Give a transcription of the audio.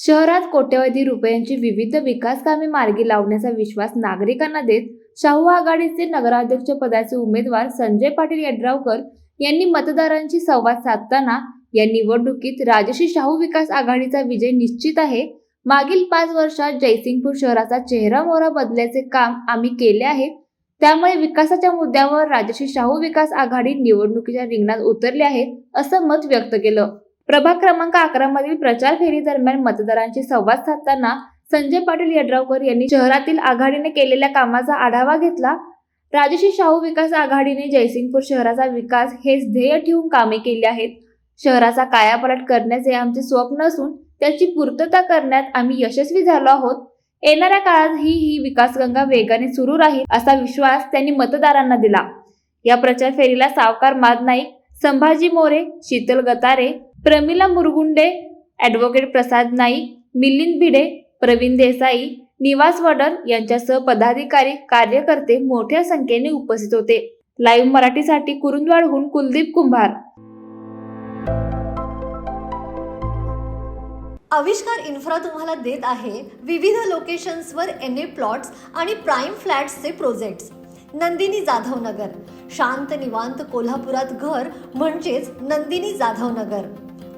शहरात कोट्यवधी रुपयांची विविध विकास कामे मार्गी लावण्याचा विश्वास नागरिकांना देत शाहू आघाडीचे नगराध्यक्ष पदाचे उमेदवार संजय पाटील यड्रावकर यांनी मतदारांशी संवाद साधताना या निवडणुकीत राजश्री शाहू विकास आघाडीचा विजय निश्चित आहे. मागील पाच वर्षात जयसिंगपूर शहराचा चेहरा मोहरा बदल्याचे काम आम्ही केले आहे. त्यामुळे विकासाच्या मुद्द्यावर राजश्री शाहू विकास आघाडी निवडणुकीच्या रिंगणात उतरले आहे असं मत व्यक्त केलं. प्रभाग क्रमांक अकरा मधील प्रचार फेरी दरम्यान मतदारांशी संवाद साधताना संजय पाटील यड्रावकर यांनी शहरातील आघाडीने केलेल्या कामाचा आढावा घेतला. राजश्री शाहू विकास आघाडीने जयसिंगपूर शहराचा विकास हेच ध्येय ठेवून कामे केली आहेत. शहराचा कायापालट करण्याचे आमचे स्वप्न असून त्याची पूर्तता करण्यात आम्ही यशस्वी झालो आहोत. येणाऱ्या काळातही ही विकासगंगा वेगाने सुरू राहील असा विश्वास त्यांनी मतदारांना दिला. या प्रचार फेरीला सावकार माद नाईक संभाजी मोरे शीतल गतारे प्रमिला मुरगुंडे ॲडव्होकेट प्रसाद नाईक मिलिंद भिडे प्रवीण देसाई निवास वडर यांच्यासह पदाधिकारी कार्यकर्ते मोठ्या संख्येने उपस्थित होते. लाईव्ह मराठीसाठी कुरुंदवाडहून कुलदीप कुंभार. आविष्कार इन्फ्रा तुम्हाला देत आहे विविध लोकेशन्सवर एन ए प्लॉट्स आणि प्राईम फ्लॅट्सचे प्रोजेक्ट्स. नंदिनी जाधव नगर शांत निवांत कोल्हापुरात घर म्हणजेच नंदिनी जाधव नगर